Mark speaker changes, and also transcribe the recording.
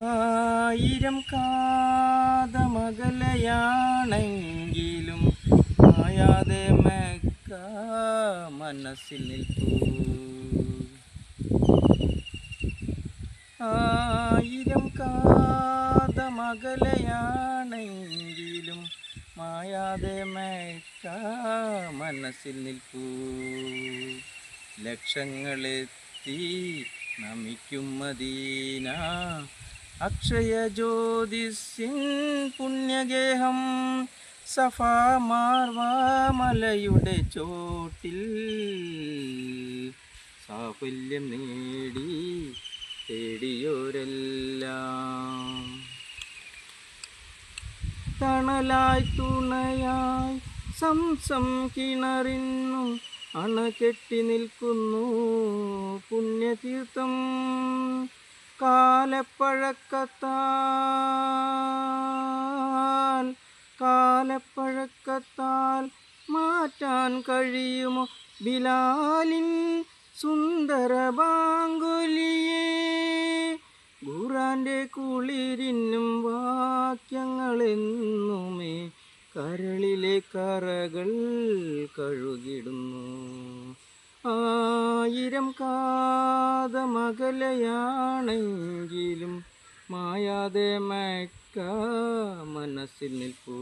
Speaker 1: ആയിരം കാതമകലയാണെങ്കിലും മായാതെ മെക്ക മനസ്സിൽ നിൽപ്പൂ ആയിരം കാതമകലയാണെങ്കിലും മായാതെ മെക്ക മനസ്സിൽ നിൽപ്പൂ ലക്ഷങ്ങളെത്തി നമിക്കും മദീന അക്ഷയ ജ്യോതിസിൻ പുണ്യഗേഹം സഫാമാർവാമലയുടെ ചോട്ടിൽ സാഫല്യം നേടി തേടിയോരെല്ലാം. തണലായി തുണയായി സംസം കിണറിന്നു അണകെട്ടി നിൽക്കുന്നു പുണ്യതീർത്ഥം കാലപ്പഴക്കത്താൽ കാലപ്പഴക്കത്താൽ മാറ്റാൻ കഴിയുമോ? ബിലാലിൻ സുന്ദര ബാങ്കുലിയേ ഖുറാന്റെ കുളിരിനും വാക്യങ്ങളെന്നുമേ കരളിലെ കറകൾ കഴുകിടുന്നു. ആയിരം കാതമകലയാണെങ്കിലും മായാതെ മക്ക മനസ്സിൽ നിൽപ്പൂ.